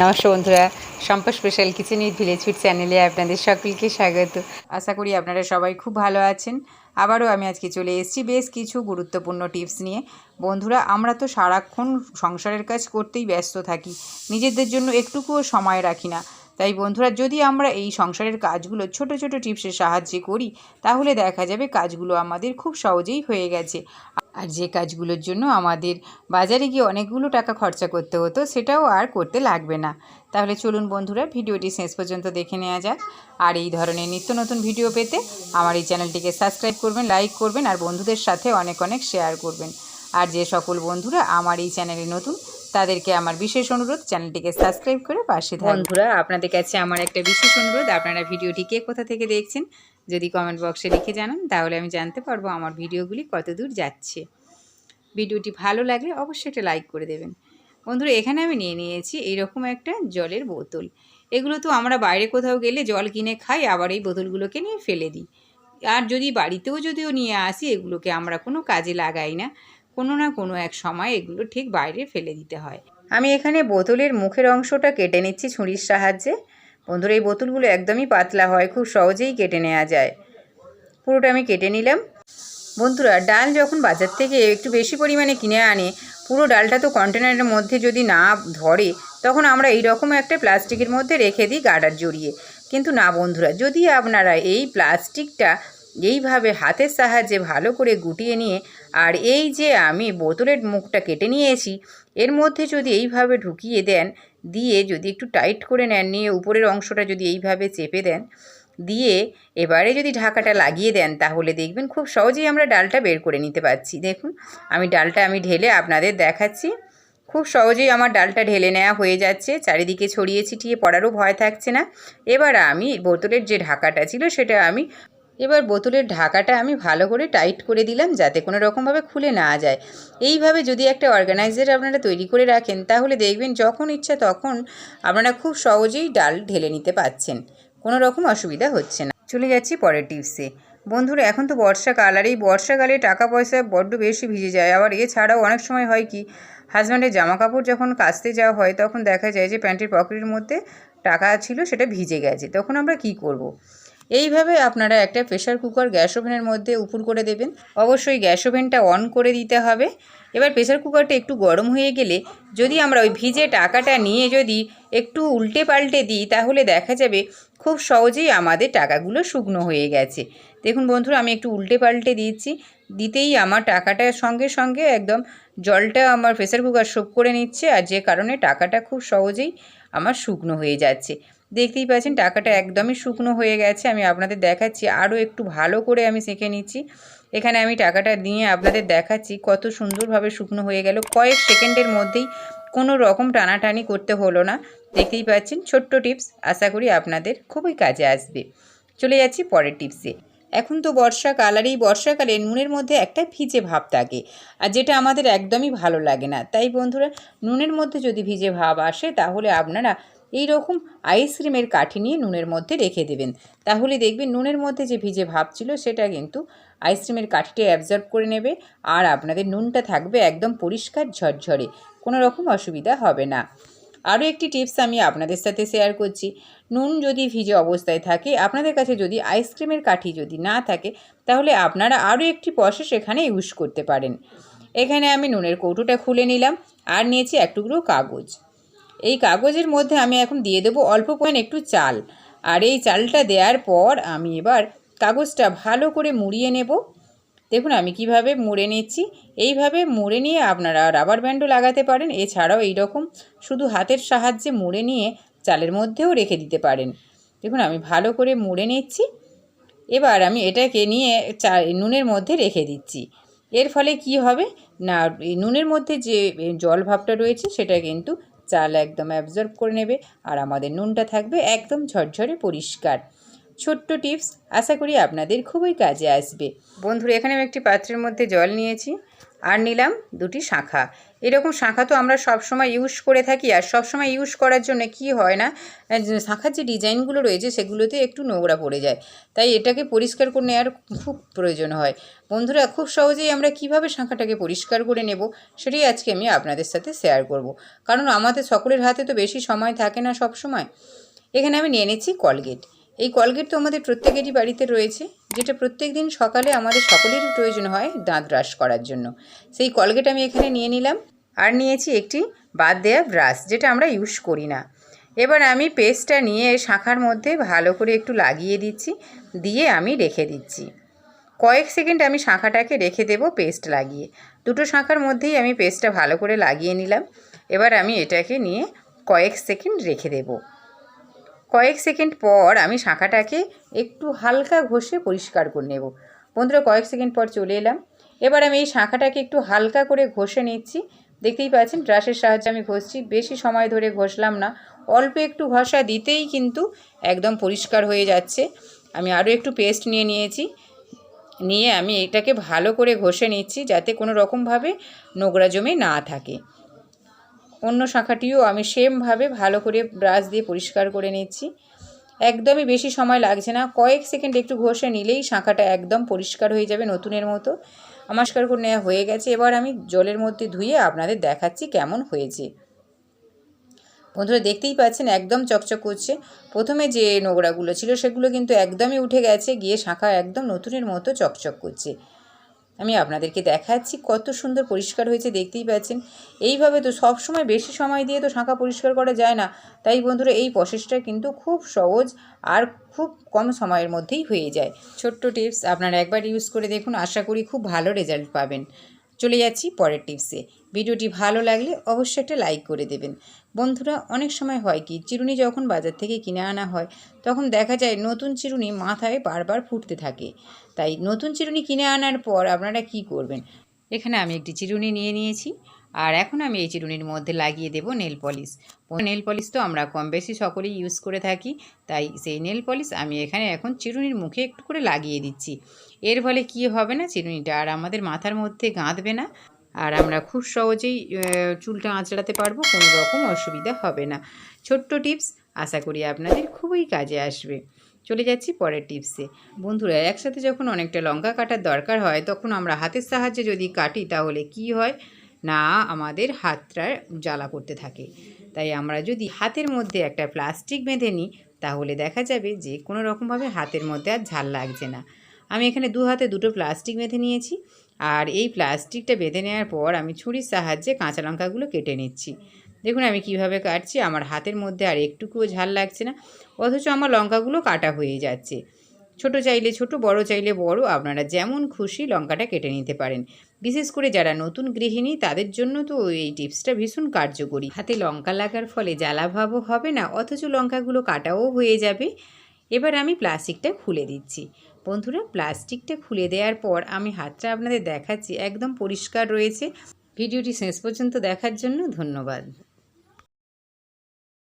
নমস্কার বন্ধুরা Sampa special kitchen with village food চ্যানেলে আপনাদের সকলকে স্বাগত। আশা করি আপনারা সবাই খুব ভালো আছেন। আবারও আমি আজকে চলে এসেছি বেশ কিছু গুরুত্বপূর্ণ টিপস নিয়ে। বন্ধুরা, আমরা তো সারাক্ষণ সংসারের কাজ করতেই ব্যস্ত থাকি, নিজেদের জন্য একটুকুও সময় রাখি না। তাই বন্ধুরা, যদি আমরা এই সংসারের কাজগুলো ছোট ছোট টিপসের সাহায্যে করি, তাহলে দেখা যাবে কাজগুলো আমাদের খুব সহজেই হয়ে গেছে। আর যে কাজগুলোর জন্য আমাদের বাজারে গিয়ে অনেকগুলো টাকা খরচা করতে হতো, সেটাও আর করতে লাগবে না। তাহলে চলুন বন্ধুরা, ভিডিওটি শেষ পর্যন্ত দেখে নেওয়া যাক। আর এই ধরনের নিত্য নতুন ভিডিও পেতে আমার এই চ্যানেলটিকে সাবস্ক্রাইব করবেন, লাইক করবেন আর বন্ধুদের সাথে অনেক অনেক শেয়ার করবেন। আর যে সকল বন্ধুরা আমার এই চ্যানেলে নতুন, তাদেরকে আমার বিশেষ অনুরোধ, চ্যানেলটিকে সাবস্ক্রাইব করে পাশে থাকুন বন্ধুরা, আপনাদের কাছে আমার একটা বিশেষ অনুরোধ, আপনারা ভিডিওটি কে কোথা থেকে দেখছেন? যদি কমেন্ট বক্সে লিখে জানান, তাহলে আমি জানতে পারব আমার ভিডিওগুলি কত দূর যাচ্ছে। ভিডিওটি ভালো লাগলে অবশ্যই একটা লাইক করে দেবেন। বন্ধুরা, এখানে আমি নিয়ে নিয়েছি এইরকম একটা জলের বোতল। এগুলো তো আমরা বাইরে কোথাও গেলে জল কিনে খাই, আবার এই বোতলগুলোকে নিয়ে ফেলে দিই। আর যদি বাড়িতেও যদিও নিয়ে আসি, এগুলোকে আমরা কোনো কাজে লাগাই না। কোনো না কোনো এক সময় এগুলো ঠিক বাইরে ফেলে দিতে হয়। আমি এখানে বোতলের মুখের অংশটা কেটে নিচ্ছি ছুরির সাহায্যে। বন্ধুরা, এই বোতলগুলো একদমই পাতলা হয়, খুব সহজেই কেটে নেওয়া যায়। পুরোটা আমি কেটে নিলাম। বন্ধুরা, ডাল যখন বাজার থেকে একটু বেশি পরিমাণে কিনে আনে, পুরো ডালটা তো কন্টেনারের মধ্যে যদি না ধরে, তখন আমরা এই রকম একটা প্লাস্টিকের মধ্যে রেখে দিই গাডার জড়িয়ে। কিন্তু না বন্ধুরা, যদি আপনারা এই প্লাস্টিকটা এইভাবে হাতের সাহায্যে ভালো করে গুটিয়ে নিয়ে, আর এই যে আমি বোতলের মুখটা কেটে নিয়েছি, এর মধ্যে যদি এইভাবে ঢুকিয়ে দেন, দিয়ে যদি একটু টাইট করে নেন, নিয়ে উপরের অংশটা যদি এইভাবে চেপে দেন, দিয়ে এবারে যদি ঢাকাটা লাগিয়ে দেন, তাহলে দেখবেন খুব সহজেই আমরা ডালটা বের করে নিতে পারছি। দেখুন, আমি ডালটা আমি ঢেলে আপনাদের দেখাচ্ছি। খুব সহজেই আমার ডালটা ঢেলে নেওয়া হয়ে যাচ্ছে, চারিদিকে ছড়িয়ে ছিটিয়ে পড়ারও ভয় থাকছে না। এবার আমি বোতলের যে ঢাকাটা ছিল, সেটা আমি এবার বোতলের ঢাকাটা আমি ভালো করে টাইট করে দিলাম যাতে কোনো রকমভাবে খুলে না যায়। এইভাবে যদি একটা অর্গানাইজার আপনারা তৈরি করে রাখেন, তাহলে দেখবেন যখন ইচ্ছা তখন আপনারা খুব সহজেই ডাল ঢেলে নিতে পাচ্ছেন। কোনো রকম অসুবিধা হচ্ছে না। চলে যাচ্ছি পরের টিপসে। বন্ধুরা, এখন তো বর্ষাকাল আর এই বর্ষাকালে টাকা পয়সা বড্ড বেশি ভিজে যায়। আবার এছাড়াও অনেক সময় হয় কি, হাজব্যান্ডের জামা কাপড় যখন কাচতে যাওয়া হয়, তখন দেখা যায় যে প্যান্টের পকেটের মধ্যে টাকা ছিল সেটা ভিজে গেছে। তখন আমরা কি করব। এইভাবে আপনারা একটা প্রেশার কুকার গ্যাস ওভেনের মধ্যে উপুর করে দেবেন। অবশ্যই গ্যাস ওভেনটা অন করে দিতে হবে। এবার প্রেশার কুকারটা একটু গরম হয়ে গেলে যদি আমরা ওই ভিজে টাকাটা নিয়ে যদি একটু উল্টে পাল্টে দিই, তাহলে দেখা যাবে খুব সহজেই আমাদের টাকাগুলো শুকনো হয়ে গেছে। দেখুন বন্ধুরা, আমি একটু উল্টে পাল্টে দিচ্ছি। দিতেই আমার টাকাটার সঙ্গে সঙ্গে একদম জলটা আমার প্রেসার কুকার সোপ করে নিচ্ছে। আর যে কারণে টাকাটা খুব সহজেই আমার শুকনো হয়ে যাচ্ছে। দেখতেই পাচ্ছেন টাকাটা একদমই শুকনো হয়ে গেছে। আমি আপনাদের দেখাচ্ছি, আরও একটু ভালো করে আমি সেঁকে নিচ্ছি। এখানে আমি টাকাটা দিয়ে আপনাদের দেখাচ্ছি কত সুন্দরভাবে শুকনো হয়ে গেল। কয়েক সেকেন্ডের মধ্যেই কোনো রকম টানাটানি করতে হলো না। দেখতেই পাচ্ছেন ছোট্ট টিপস, আশা করি আপনাদের খুবই কাজে আসবে। চলে যাচ্ছি পরের টিপসে। এখন তো বর্ষাকাল আর এই বর্ষাকালে নুনের মধ্যে একটা ভিজে ভাব থাকে আর যেটা আমাদের একদমই ভালো লাগে না। তাই বন্ধুরা, নুনের মধ্যে যদি ভিজে ভাব আসে তাহলে আপনারা এই রকম আইসক্রিমের কাঠি নিয়ে নুনের মধ্যে রেখে দেবেন। তাহলে দেখবেন নুনের মধ্যে যে ভিজে ভাব ছিল, সেটা কিন্তু আইসক্রিমের কাঠিটা অ্যাবজর্ব করে নেবে আর আপনাদের নুনটা থাকবে একদম পরিষ্কার ঝরঝরে, কোনো রকম অসুবিধা হবে না। আরও একটি টিপস আমি আপনাদের সাথে শেয়ার করছি। নুন যদি ভিজে অবস্থায় থাকে, আপনাদের কাছে যদি আইসক্রিমের কাঠি যদি না থাকে, তাহলে আপনারা আরও একটি প্রসেস এখানে ইউজ করতে পারেন। এখানে আমি নুনের কৌটোটা খুলে নিলাম আর নিয়েছি এক টুকরো কাগজ। এই কাগজের মধ্যে আমি এখন দিয়ে দেবো অল্প পরিমাণ একটু চাল। আর এই চালটা দেওয়ার পর আমি এবার কাগজটা ভালো করে মুড়িয়ে নেব। দেখুন আমি কীভাবে মুড়ে নিচ্ছি। এইভাবে মুড়ে নিয়ে আপনারা রাবার ব্যান্ডও লাগাতে পারেন। এছাড়াও এই রকম শুধু হাতের সাহায্যে মুড়ে নিয়ে চালের মধ্যেও রেখে দিতে পারেন। দেখুন আমি ভালো করে মুড়ে নিচ্ছি। এবার আমি এটাকে নিয়ে চা নুনের মধ্যে রেখে দিচ্ছি। এর ফলে কি হবে? না নুনের মধ্যে যে জল ভাবটা রয়েছে সেটা কিন্তু চাল একদম অ্যাবজর্ব করে নেবে আর আমাদের নুনটা থাকবে একদম ঝরঝরে পরিষ্কার। ছোট্ট টিপস আশা করি আপনাদের খুবই কাজে আসবে। বন্ধুরা, এখানে আমি একটি পাত্রের মধ্যে জল নিয়েছি। আর নিলাম দুটি শাঁখা। এরকম শাঁখা তো আমরা সব সময় ইউজ করে থাকি আর সব সময় ইউজ করার জন্য কি হয় না শাঁখার যে ডিজাইনগুলো রয়েছে সেগুলোতে একটু নোংরা পড়ে যায়। তাই এটাকে পরিষ্কার করে নেওয়ার খুব প্রয়োজন হয়। বন্ধুরা, খুব সহজেই আমরা কীভাবে শাঁখাটাকে পরিষ্কার করে নেব সেটাই আজকে আমি আপনাদের সাথে শেয়ার করব। কারণ আমাদের সকলের হাতে তো বেশি সময় থাকে না সব সময় এখানে আমি নিয়ে নিচ্ছি কলগেট এই কলগেট তো আমাদের প্রত্যেকেরই বাড়িতে রয়েছে, যেটা প্রত্যেক দিন সকালে আমাদের সকলেরই প্রয়োজন হয় দাঁত ব্রাশ করার জন্য। সেই কলগেট আমি এখানে নিয়ে নিলাম, আর নিয়েছি একটি বাদ দেয়া ব্রাশ, যেটা আমরা ইউজ করি না। এবার আমি পেস্টটা নিয়ে শাঁখার মধ্যে ভালো করে একটু লাগিয়ে দিচ্ছি, দিয়ে আমি রেখে দিচ্ছি। কয়েক সেকেন্ড আমি শাঁখাটাকে রেখে দেব পেস্ট লাগিয়ে। দুটো শাঁখার মধ্যেই আমি পেস্টটা ভালো করে লাগিয়ে নিলাম। এবার আমি এটাকে নিয়ে কয়েক সেকেন্ড রেখে দেবো। কয়েক সেকেন্ড পর আমি শাঁখাটাকে একটু হালকা ঘষে পরিষ্কার করে নেব। বন্ধুরা, কয়েক সেকেন্ড পর চলে এলাম। এবার আমি এই শাঁখাটাকে একটু হালকা করে ঘষে নিচ্ছি। দেখতেই পাচ্ছেন, ব্রাশের সাহায্যে আমি ঘষছি। বেশি সময় ধরে ঘষলাম না। অল্প একটু ঘষা দিতেই কিন্তু একদম পরিষ্কার হয়ে যাচ্ছে। আমি আরও একটু পেস্ট নিয়ে নিয়েছি। নিয়ে আমি এটাকে ভালো করে ঘষে নিচ্ছি যাতে কোনো রকমভাবে নোংরা জমে না থাকে। অন্য শাখাটিও আমি সেমভাবে ভালো করে ব্রাশ দিয়ে পরিষ্কার করে নিচ্ছি। একদমই বেশি সময় লাগছে না। কয়েক সেকেন্ড একটু ঘষে নিলেই শাঁখাটা একদম পরিষ্কার হয়ে যাবে নতুনের মতো। আমাস্কার করে নেওয়া হয়ে গেছে। এবার আমি জলের মধ্যে ধুয়ে আপনাদের দেখাচ্ছি কেমন হয়েছে। বন্ধুরা, দেখতেই পাচ্ছেন একদম চকচক করছে। প্রথমে যে নোংরাগুলো ছিল সেগুলো কিন্তু একদমই উঠে গেছে। গিয়ে শাঁখা একদম নতুনের মতো চকচক করছে। আমি আপনাদেরকে দেখাচ্ছি কত সুন্দর পরিষ্কার হয়েছে, দেখতেই পাচ্ছেন। এইভাবে তো সব সময় বেশি সময় দিয়ে তো শাঁখা পরিষ্কার করা যায় না। তাই বন্ধুরা, এই প্রসেসটা কিন্তু খুব সহজ আর খুব কম সময়ের মধ্যেই হয়ে যায়। ছোট্ট টিপস আপনারা একবার ইউজ করে দেখুন, আশা করি খুব ভালো রেজাল্ট পাবেন। চলে যাচ্ছি পরের টিপসে ভিডিওটি ভালো লাগলে অবশ্যই একটা লাইক করে দেবেন। বন্ধুরা, অনেক সময় হয় কি, চিরুনি যখন বাজার থেকে কিনে আনা হয়, তখন দেখা যায় নতুন চিরুনি মাথায় বারবার ফুটতে থাকে। তাই নতুন চিরুনি কিনে আনার পর আপনারা কি করবেন? এখানে আমি একটি চিরুনি নিয়ে নিয়েছি, আর এখন আমি এই চিরুনির মধ্যে লাগিয়ে দেব নেল পলিশ নেল পলিশ তো আমরা কম বেশি সকলেই ইউজ করে থাকি, তাই সেই নেল পলিশ আমি এখানে এখন চিরুনির মুখে একটু করে লাগিয়ে দিচ্ছি। এর ফলে কি হবে না, চিরুনিটা আর আমাদের মাথার মধ্যে গাঁথবে না। আর আমরা খুব সহজেই চুলটা আঁচড়াতে পারব, কোনো রকম অসুবিধা হবে না। ছোট্ট টিপস আশা করি আপনাদের খুবই কাজে আসবে। চলে যাচ্ছি পরের টিপসে। বন্ধুরা, একসাথে যখন অনেকটা লঙ্কা কাটার দরকার হয়, তখন আমরা হাতের সাহায্যে যদি কাটি, তাহলে কি হয়? না, আমাদের হাতটা জ্বালা করতে থাকে। তাই আমরা যদি হাতের মধ্যে একটা প্লাস্টিক বেঁধে নিই, তাহলে দেখা যাবে যে কোনো রকমভাবে হাতের মধ্যে আর ঝাল লাগছে না। আমি এখানে দু হাতে দুটো প্লাস্টিক বেঁধে নিয়েছি। আর এই প্লাস্টিকটা বেঁধে নেওয়ার পর আমি ছুরির সাহায্যে কাঁচা লঙ্কাগুলো কেটে নিচ্ছি। দেখুন আমি কীভাবে কাটছি, আমার হাতের মধ্যে আর একটুকুও ঝাল লাগছে না, অথচ আমার লঙ্কাগুলো কাটা হয়ে যাচ্ছে। ছোট চাইলে ছোট, বড় চাইলে বড়, আপনারা যেমন খুশি লঙ্কাটা কেটে নিতে পারেন। বিশেষ করে যারা নতুন গৃহিণী, তাদের জন্য তো এই টিপসটা ভীষণ কার্যকরী। হাতে লঙ্কা লাগার ফলে জ্বালাভাবও হবে না, অথচ লঙ্কাগুলো কাটাও হয়ে যাবে। এবার আমি প্লাস্টিকটা খুলে দিচ্ছি। বন্ধুরা, প্লাস্টিকটা খুলে দেওয়ার পর আমি হাতটা আপনাদের দেখাচ্ছি। একদম পরিষ্কার রয়েছে। ভিডিওটি শেষ পর্যন্ত দেখার জন্য ধন্যবাদ।